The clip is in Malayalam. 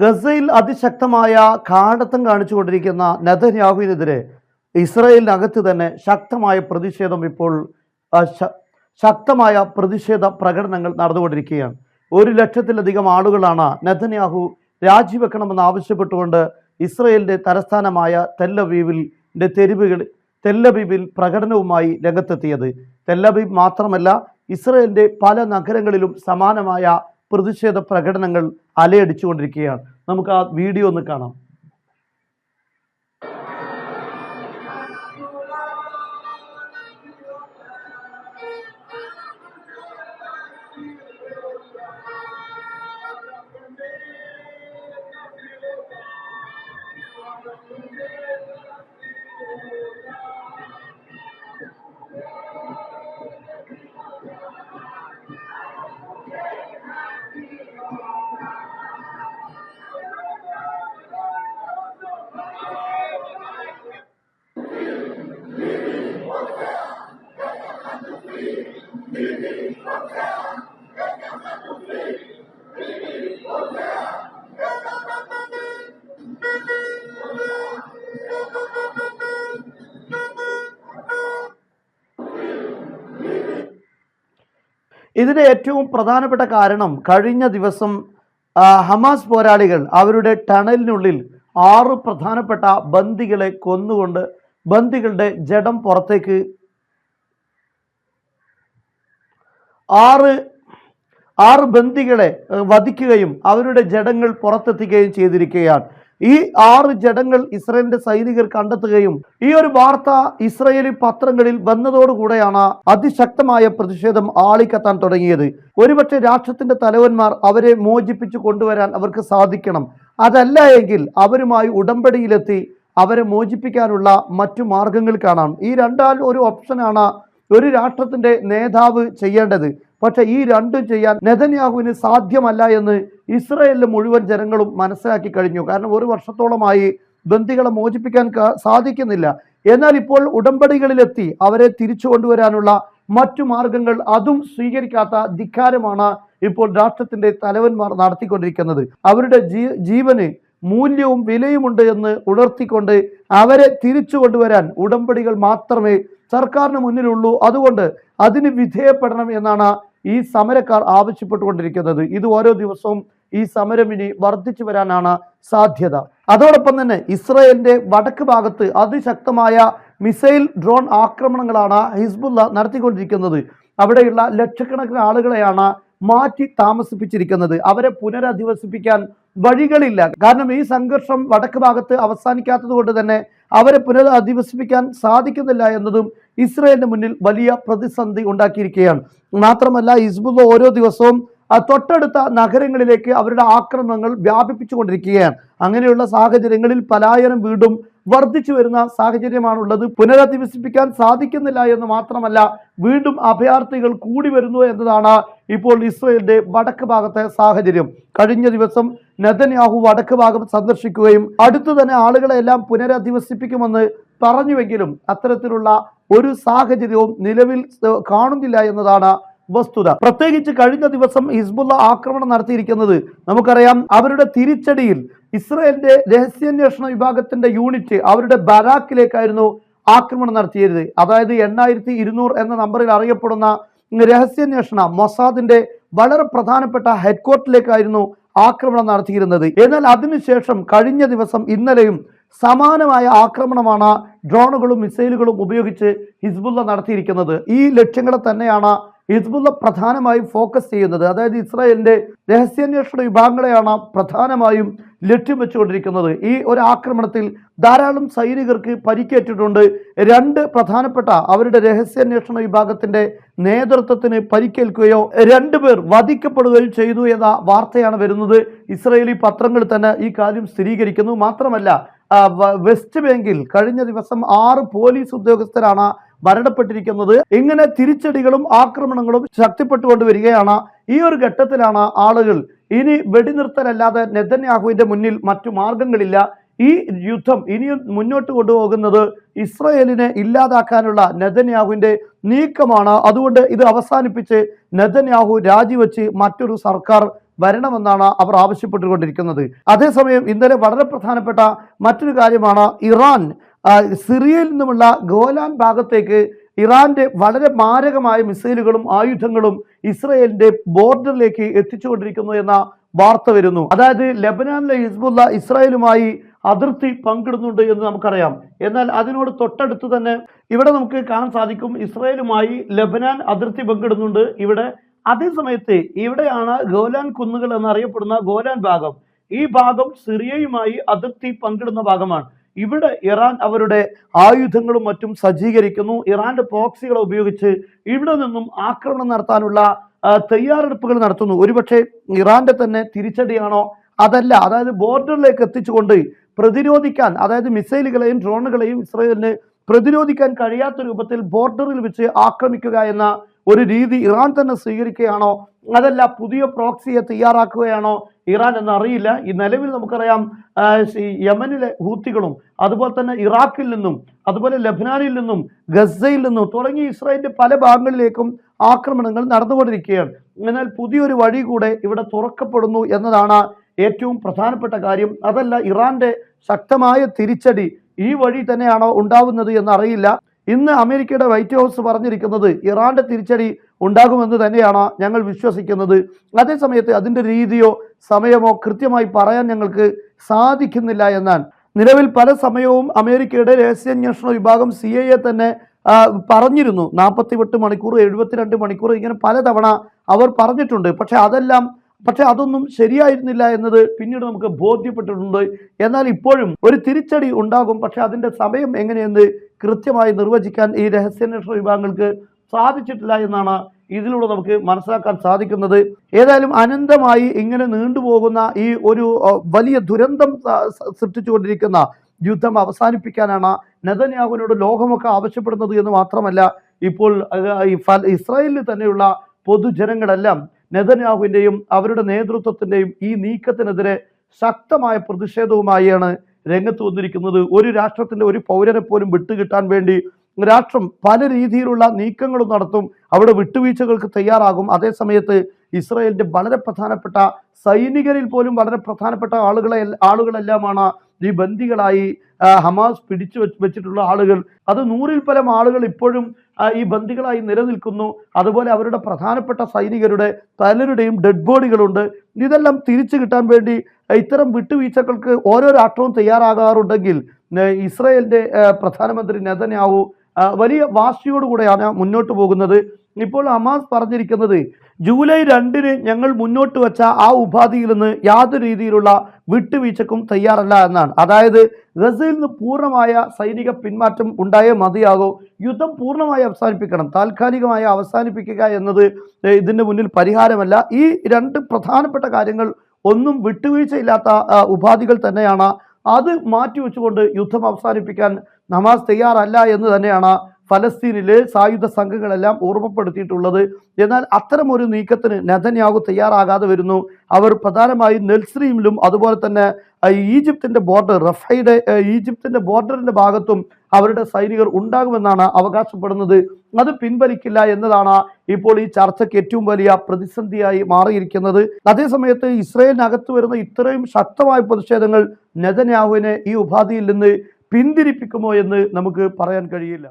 ഗസയിൽ അതിശക്തമായ കാടത്തം കാണിച്ചുകൊണ്ടിരിക്കുന്ന നെതന്യാഹുവിനെതിരെ ഇസ്രയേലിനകത്ത് തന്നെ ശക്തമായ പ്രതിഷേധം ഇപ്പോൾ ശക്തമായ പ്രതിഷേധ പ്രകടനങ്ങൾ നടന്നുകൊണ്ടിരിക്കുകയാണ്. ഒരു ലക്ഷത്തിലധികം ആളുകളാണ് നെതന്യാഹു രാജിവെക്കണമെന്ന് ആവശ്യപ്പെട്ടുകൊണ്ട് ഇസ്രായേലിന്റെ തലസ്ഥാനമായ തെല്ലബീബിൽ തെരുവുകൾ തെല്ലബീബിൽ പ്രകടനവുമായി രംഗത്തെത്തിയത്. തെല്ലബീബ് മാത്രമല്ല ഇസ്രയേലിന്റെ പല നഗരങ്ങളിലും സമാനമായ പ്രതിഷേധ പ്രകടനങ്ങൾ അലയടിച്ചുകൊണ്ടിരിക്കുകയാണ്. നമുക്ക് ആ വീഡിയോ ഒന്ന് കാണാം. ഇതിന്റെ ഏറ്റവും പ്രധാനപ്പെട്ട കാരണം കഴിഞ്ഞ ദിവസം ഹമാസ് പോരാളികൾ അവരുടെ ടണലിനുള്ളിൽ ആറ് പ്രധാനപ്പെട്ട ബന്ദികളെ കൊന്നുകൊണ്ട് ബന്ദികളുടെ ജഡം പുറത്തേക്ക് ആറ് ആറ് ബന്ദികളെ വധിക്കുകയും അവരുടെ ജഡങ്ങൾ പുറത്തെത്തിക്കുകയും ചെയ്തിരിക്കുകയാണ്. ഈ ആറ് ജഡങ്ങൾ ഇസ്രയേലിന്റെ സൈനികർ കണ്ടെത്തുകയും ഈ ഒരു വാർത്ത ഇസ്രയേലി പത്രങ്ങളിൽ വന്നതോടുകൂടെയാണ് അതിശക്തമായ പ്രതിഷേധം ആളിക്കത്താൻ തുടങ്ങിയത്. ഒരുപക്ഷെ രാഷ്ട്രത്തിന്റെ തലവന്മാർ അവരെ മോചിപ്പിച്ചു കൊണ്ടുവരാൻ അവർക്ക് സാധിക്കണം. അതല്ല എങ്കിൽ അവരുമായി ഉടമ്പടിയിലെത്തി അവരെ മോചിപ്പിക്കാനുള്ള മറ്റു മാർഗങ്ങൾ കാണാം. ഈ രണ്ടാൽ ഒരു ഓപ്ഷനാണ് ഒരു രാഷ്ട്രത്തിന്റെ നേതാവ് ചെയ്യേണ്ടത്. പക്ഷെ ഈ രണ്ടും ചെയ്യാൻ നെതന്യാഹുവിന് സാധ്യമല്ല എന്ന് ഇസ്രയേലിലെ മുഴുവൻ ജനങ്ങളും മനസ്സിലാക്കി കഴിഞ്ഞു. കാരണം ഒരു വർഷത്തോളമായി ബന്ദികളെ മോചിപ്പിക്കാൻ സാധിക്കുന്നില്ല. എന്നാൽ ഇപ്പോൾ ഉടമ്പടികളിലെത്തി അവരെ തിരിച്ചു കൊണ്ടുവരാനുള്ള മറ്റു മാർഗങ്ങൾ അതും സ്വീകരിക്കാത്ത ധിക്കാരമാണ് ഇപ്പോൾ രാഷ്ട്രത്തിന്റെ തലവന്മാർ നടത്തിക്കൊണ്ടിരിക്കുന്നത്. അവരുടെ ജീവന് മൂല്യവും വിലയുമുണ്ട് എന്ന് ഉണർത്തിക്കൊണ്ട് അവരെ തിരിച്ചു കൊണ്ടുവരാൻ ഉടമ്പടികൾ മാത്രമേ സർക്കാരിന് മുന്നിലുള്ളൂ. അതുകൊണ്ട് അതിന് വിധേയപ്പെടണം എന്നാണ് ഈ സമരക്കാർ ആവശ്യപ്പെട്ടുകൊണ്ടിരിക്കുന്നത്. ഇത് ഓരോ ദിവസവും ഈ സമരം ഇനി വർദ്ധിച്ചു വരാനാണ് സാധ്യത. അതോടൊപ്പം തന്നെ ഇസ്രയേലിന്റെ വടക്ക് ഭാഗത്ത് അതിശക്തമായ മിസൈൽ ഡ്രോൺ ആക്രമണങ്ങളാണ് ഹിസ്ബുല്ല നടത്തിക്കൊണ്ടിരിക്കുന്നത്. അവിടെയുള്ള ലക്ഷക്കണക്കിന് ആളുകളെയാണ് മാറ്റി താമസിപ്പിച്ചിരിക്കുന്നത്. അവരെ പുനരധിവസിപ്പിക്കാൻ വഴികളില്ല. കാരണം ഈ സംഘർഷം വടക്ക് ഭാഗത്ത് അവസാനിക്കാത്തത് കൊണ്ട് തന്നെ അവരെ പുനരധിവസിപ്പിക്കാൻ സാധിക്കുന്നില്ല എന്നതും ഇസ്രയേലിന് മുന്നിൽ വലിയ പ്രതിസന്ധി ഉണ്ടാക്കിയിരിക്കുകയാണ്. മാത്രമല്ല ഹിസ്ബുള്ള ഓരോ ദിവസവും തൊട്ടടുത്ത നഗരങ്ങളിലേക്ക് അവരുടെ ആക്രമണങ്ങൾ വ്യാപിപ്പിച്ചുകൊണ്ടിരിക്കുകയാണ്. അങ്ങനെയുള്ള സാഹചര്യങ്ങളിൽ പലായനം വീണ്ടും വർദ്ധിച്ചു വരുന്ന സാഹചര്യമാണുള്ളത്. പുനരധിവസിപ്പിക്കാൻ സാധിക്കുന്നില്ല എന്ന് മാത്രമല്ല വീണ്ടും അഭയാർത്ഥികൾ കൂടി വരുന്നു എന്നതാണ് ഇപ്പോൾ ഇസ്രയേലിന്റെ വടക്ക് ഭാഗത്തെ സാഹചര്യം. കഴിഞ്ഞ ദിവസം നെതന്യാഹു വടക്ക് ഭാഗം സന്ദർശിക്കുകയും അടുത്തു തന്നെ ആളുകളെ എല്ലാം പുനരധിവസിപ്പിക്കുമെന്ന് പറഞ്ഞുവെങ്കിലും അത്തരത്തിലുള്ള ഒരു സാഹചര്യവും നിലവിൽ കാണുന്നില്ല എന്നതാണ് വസ്തുത. പ്രത്യേകിച്ച് കഴിഞ്ഞ ദിവസം ഹിസ്ബുള്ള ആക്രമണം നടത്തിയിരിക്കുന്നത് നമുക്കറിയാം അവരുടെ തിരിച്ചടിയിൽ ഇസ്രയേലിന്റെ രഹസ്യാന്വേഷണ വിഭാഗത്തിന്റെ യൂണിറ്റ് അവരുടെ ബരാക്കിലേക്കായിരുന്നു ആക്രമണം നടത്തിയത്. അതായത് എണ്ണായിരത്തി ഇരുന്നൂറ് എന്ന നമ്പറിൽ അറിയപ്പെടുന്ന രഹസ്യാന്വേഷണ മൊസാദിന്റെ വളരെ പ്രധാനപ്പെട്ട ഹെഡ്ക്വാർട്ടറിലേക്കായിരുന്നു ആക്രമണം നടത്തിയിരുന്നത്. എന്നാൽ അതിനുശേഷം കഴിഞ്ഞ ദിവസം ഇന്നലെയും സമാനമായ ആക്രമണമാണ് ഡ്രോണുകളും മിസൈലുകളും ഉപയോഗിച്ച് ഹിസ്ബുല്ല നടത്തിയിരിക്കുന്നത്. ഈ ലക്ഷ്യങ്ങളെ തന്നെയാണ് ഹിസ്ബുള്ള പ്രധാനമായും ഫോക്കസ് ചെയ്യുന്നത് അതായത് ഇസ്രായേലിന്റെ രഹസ്യാന്വേഷണ വിഭാഗങ്ങളെയാണ് പ്രധാനമായും ലക്ഷ്യം വെച്ചുകൊണ്ടിരിക്കുന്നത്. ഈ ഒരു ആക്രമണത്തിൽ ധാരാളം സൈനികർക്ക് പരിക്കേറ്റിട്ടുണ്ട്. രണ്ട് പ്രധാനപ്പെട്ട അവരുടെ രഹസ്യാന്വേഷണ വിഭാഗത്തിന്റെ നേതൃത്വത്തിന് പരിക്കേൽക്കുകയോ രണ്ടുപേർ വധിക്കപ്പെടുകയോ ചെയ്തു എന്ന വാർത്തയാണ് വരുന്നത്. ഇസ്രായേലി പത്രങ്ങൾ തന്നെ ഈ കാര്യം സ്ഥിരീകരിക്കുന്നു. മാത്രമല്ല വെസ്റ്റ് ബാങ്കിൽ കഴിഞ്ഞ ദിവസം ആറ് പോലീസ് ഉദ്യോഗസ്ഥരാണ് മരണപ്പെട്ടിരിക്കുന്നത്. ഇങ്ങനെ തിരിച്ചടികളും ആക്രമണങ്ങളും ശക്തിപ്പെട്ടുകൊണ്ട് വരികയാണ്. ഈ ഒരു ഘട്ടത്തിലാണ് ആളുകൾ ഇനി വെടിനിർത്തലല്ലാതെ നെതന്യാഹുവിന്റെ മുന്നിൽ മറ്റു മാർഗങ്ങളില്ല. ഈ യുദ്ധം ഇനിയും മുന്നോട്ട് കൊണ്ടുപോകുന്നത് ഇസ്രയേലിനെ ഇല്ലാതാക്കാനുള്ള നെതന്യാഹുവിന്റെ നീക്കമാണ്. അതുകൊണ്ട് ഇത് അവസാനിപ്പിച്ച് നെതന്യാഹു രാജിവെച്ച് മറ്റൊരു സർക്കാർ വരണമെന്നാണ് അവർ ആവശ്യപ്പെട്ടുകൊണ്ടിരിക്കുന്നത്. അതേസമയം ഇന്നലെ വളരെ പ്രധാനപ്പെട്ട മറ്റൊരു കാര്യമാണ് ഇറാൻ സിറിയയിൽ നിന്നുമുള്ള ഗോലാൻ ഭാഗത്തേക്ക് ഇറാന്റെ വളരെ മാരകമായ മിസൈലുകളും ആയുധങ്ങളും ഇസ്രയേലിന്റെ ബോർഡറിലേക്ക് എത്തിച്ചുകൊണ്ടിരിക്കുന്നു എന്ന വാർത്ത വരുന്നു. അതായത് ലബനാനിലെ ഹിസ്ബുല്ല ഇസ്രായേലുമായി അതിർത്തി പങ്കിടുന്നുണ്ട് എന്ന് നമുക്കറിയാം. എന്നാൽ അതിനോട് തൊട്ടടുത്ത് തന്നെ ഇവിടെ നമുക്ക് കാണാൻ സാധിക്കും ഇസ്രായേലുമായി ലബനാൻ അതിർത്തി പങ്കിടുന്നുണ്ട്. ഇവിടെ അതേ സമയത്ത് ഇവിടെയാണ് ഗോലാൻ കുന്നുകൾ എന്നറിയപ്പെടുന്ന ഗോലാൻ ഭാഗം. ഈ ഭാഗം സിറിയയുമായി അതിർത്തി പങ്കിടുന്ന ഭാഗമാണ്. ഇവിടെ ഇറാൻ അവരുടെ ആയുധങ്ങളും മറ്റും സജ്ജീകരിക്കുന്നു. ഇറാന്റെ പോക്സികളെ ഉപയോഗിച്ച് ഇവിടെ നിന്നും ആക്രമണം നടത്താനുള്ള തയ്യാറെടുപ്പുകൾ നടത്തുന്നു. ഒരുപക്ഷെ ഇറാന്റെ തന്നെ തിരിച്ചടിയാണോ? അതല്ല. അതായത് ബോർഡറിലേക്ക് എത്തിച്ചുകൊണ്ട് പ്രതിരോധിക്കാൻ അതായത് മിസൈലുകളെയും ഡ്രോണുകളെയും ഇസ്രയേലിന് പ്രതിരോധിക്കാൻ കഴിയാത്ത രൂപത്തിൽ ബോർഡറിൽ വെച്ച് ആക്രമിക്കുക എന്ന ഒരു രീതി ഇറാൻ തന്നെ സ്വീകരിക്കുകയാണോ? അതല്ല പുതിയ പ്രോക്സിയെ തയ്യാറാക്കുകയാണോ? ഇറാൻ എന്നറിയില്ല. ഈ നിലവിൽ നമുക്കറിയാം യമനിലെ ഹൂത്തികളും അതുപോലെ തന്നെ ഇറാഖിൽ നിന്നും അതുപോലെ ലബ്നാനിൽ നിന്നും ഗസയിൽ നിന്നും തുടങ്ങി ഇസ്രായേലിന്റെ പല ഭാഗങ്ങളിലേക്കും ആക്രമണങ്ങൾ നടന്നുകൊണ്ടിരിക്കുകയാണ്. എന്നാൽ പുതിയൊരു വഴി കൂടെ ഇവിടെ തുറക്കപ്പെടുന്നു എന്നതാണ് ഏറ്റവും പ്രധാനപ്പെട്ട കാര്യം. അതല്ല ഇറാന്റെ ശക്തമായ തിരിച്ചടി ഈ വഴി തന്നെയാണോ ഉണ്ടാവുന്നത് എന്നറിയില്ല. ഇന്ന് അമേരിക്കയുടെ വൈറ്റ് ഹൗസ് പറഞ്ഞിരിക്കുന്നത് ഇറാന്റെ തിരിച്ചടി ഉണ്ടാകുമെന്ന് തന്നെയാണ് ഞങ്ങൾ വിശ്വസിക്കുന്നത്. അതേസമയത്ത് അതിന്റെ രീതിയോ സമയമോ കൃത്യമായി പറയാൻ ഞങ്ങൾക്ക് സാധിക്കുന്നില്ല എന്നാൽ നിലവിൽ പല സമയവും അമേരിക്കയുടെ രഹസ്യാന്വേഷണ വിഭാഗം സി എ തന്നെ പറഞ്ഞിരുന്നു. നാൽപ്പത്തിയെട്ട് മണിക്കൂർ എഴുപത്തിരണ്ട് മണിക്കൂർ ഇങ്ങനെ പലതവണ അവർ പറഞ്ഞിട്ടുണ്ട്. പക്ഷെ അതെല്ലാം പക്ഷെ അതൊന്നും ശരിയായിരുന്നില്ല എന്നത് പിന്നീട് നമുക്ക് ബോധ്യപ്പെട്ടിട്ടുണ്ട്. എന്നാൽ ഇപ്പോഴും ഒരു തിരിച്ചടി ഉണ്ടാകും. പക്ഷെ അതിന്റെ സമയം എങ്ങനെയെന്ന് കൃത്യമായി നിർവചിക്കാൻ ഈ രഹസ്യാന്വേഷണ വിഭാഗങ്ങൾക്ക് സാധിച്ചിട്ടില്ല എന്നാണ് ഇതിലൂടെ നമുക്ക് മനസ്സിലാക്കാൻ സാധിക്കുന്നത് ഏതായാലും അനന്തമായി ഇങ്ങനെ നീണ്ടുപോകുന്ന ഈ ഒരു വലിയ ദുരന്തം സൃഷ്ടിച്ചുകൊണ്ടിരിക്കുന്ന യുദ്ധം അവസാനിപ്പിക്കാനാണ് നെതന്യാഹുവിനോട് ലോകമൊക്കെ ആവശ്യപ്പെടുന്നത് എന്ന് മാത്രമല്ല ഇപ്പോൾ ഇസ്രായേലിൽ തന്നെയുള്ള പൊതുജനങ്ങളെല്ലാം നെതന്യാഹുവിന്റെയും അവരുടെ നേതൃത്വത്തിന്റെയും ഈ നീക്കത്തിനെതിരെ ശക്തമായ പ്രതിഷേധവുമായാണ് രംഗത്ത് വന്നിരിക്കുന്നത്. ഒരു രാഷ്ട്രത്തിന്റെ ഒരു പൗരനെ പോലും വിട്ടുകിട്ടാൻ വേണ്ടി രാഷ്ട്രം പല രീതിയിലുള്ള നീക്കങ്ങളും നടത്തും. അവിടെ വിട്ടുവീഴ്ചകൾക്ക് തയ്യാറാകും. അതേസമയത്ത് ഇസ്രായേലിന്റെ വളരെ പ്രധാനപ്പെട്ട സൈനികരിൽ പോലും വളരെ പ്രധാനപ്പെട്ട ആളുകളെ ആളുകളെല്ലാമാണ് ഈ ബന്ദികളായി ഹമാസ് പിടിച്ചു വെച്ചിട്ടുള്ള ആളുകൾ. അത് നൂറിൽ പരം ആളുകൾ ഇപ്പോഴും ഈ ബന്ദികളായി നിലനിൽക്കുന്നു. അതുപോലെ അവരുടെ പ്രധാനപ്പെട്ട സൈനികരുടെ പലരുടെയും ഡെഡ് ബോഡികളുണ്ട് ഇതെല്ലാം തിരിച്ചു കിട്ടാൻ വേണ്ടി ഇത്തരം വിട്ടുവീഴ്ചകൾക്ക് ഓരോ രാഷ്ട്രവും തയ്യാറാകാറുണ്ടെങ്കിൽ ഇസ്രയേലിന്റെ പ്രധാനമന്ത്രി നെതന്യാഹു ആ, വലിയ വാശിയോടുകൂടെയാണ് മുന്നോട്ട് പോകുന്നത്. ഇപ്പോൾ ഹമാസ് പറഞ്ഞിരിക്കുന്നത് ജൂലൈ രണ്ടിന് ഞങ്ങൾ മുന്നോട്ട് വെച്ച ആ ഉപാധിയിൽ നിന്ന് യാതൊരു രീതിയിലുള്ള വിട്ടുവീഴ്ചക്കും തയ്യാറല്ല എന്നാണ്. അതായത് ഗസയിൽ നിന്ന് പൂർണമായ സൈനിക പിന്മാറ്റം ഉണ്ടായേ മതിയാകൂ. യുദ്ധം പൂർണമായി അവസാനിപ്പിക്കണം. താൽക്കാലികമായി അവസാനിപ്പിക്കുക എന്നത് ഇതിന്റെ മുന്നിൽ പരിഹാരമല്ല. ഈ രണ്ട് പ്രധാനപ്പെട്ട കാര്യങ്ങൾ ഒന്നും വിട്ടുവീഴ്ചയില്ലാത്ത ഉപാധികൾ തന്നെയാണ്. അത് മാറ്റിവെച്ചുകൊണ്ട് യുദ്ധം അവസാനിപ്പിക്കാൻ നമാസ് തയ്യാറല്ല എന്ന് തന്നെയാണ് ഫലസ്തീനിലെ സായുധ സംഘങ്ങളെല്ലാം ഓർമ്മപ്പെടുത്തിയിട്ടുള്ളത്. എന്നാൽ അത്തരമൊരു നീക്കത്തിന് നെതന്യാഹു തയ്യാറാകാതെ വരുന്നു. അവർ പ്രധാനമായും നെൽസ്രീമിലും അതുപോലെ തന്നെ ഈജിപ്തിന്റെ ബോർഡർ റഫൈഡ് ഈജിപ്തിന്റെ ബോർഡറിന്റെ ഭാഗത്തും അവരുടെ സൈനികർ ഉണ്ടാകുമെന്നാണ് അവകാശപ്പെടുന്നത്. അത് പിൻവലിക്കില്ല എന്നതാണ് ഇപ്പോൾ ഈ ചർച്ചയ്ക്ക് ഏറ്റവും വലിയ പ്രതിസന്ധിയായി മാറിയിരിക്കുന്നത്. അതേസമയത്ത് ഇസ്രയേലിനകത്ത് വരുന്ന ഇത്രയും ശക്തമായ പ്രതിഷേധങ്ങൾ നെതന്യാഹുവിനെ ഈ ഉപാധിയിൽ നിന്ന് പിന്തിരിപ്പിക്കുമോ എന്ന് നമുക്ക് പറയാൻ കഴിയില്ല.